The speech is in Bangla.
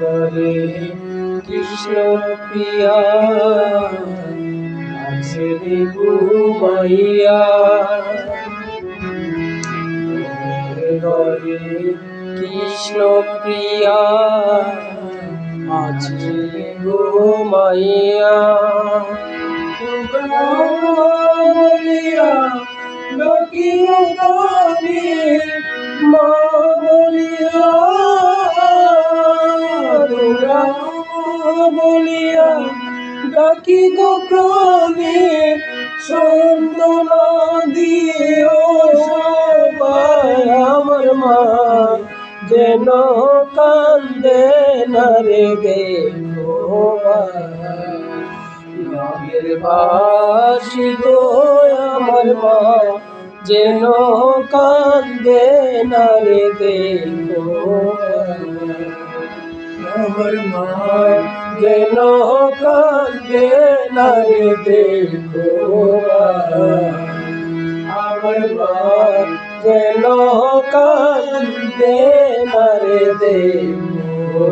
গলে কৃষ্ণ প্রিয়া আছে গলে কৃষ্ণ প্রিয়া ঘুমাইয়া। বলিয়া ডাকিয়া গানে মা ডাকি গো প্রাণে সন্দনা দিও আমার মা। যেন কান্দে না রে গে বাসি গো আমার মা, যেন কান্দে না রে দেখো अमर मार जेनो हो कल के नारे देखो अमर मार जेनो हो कल के नारे देखो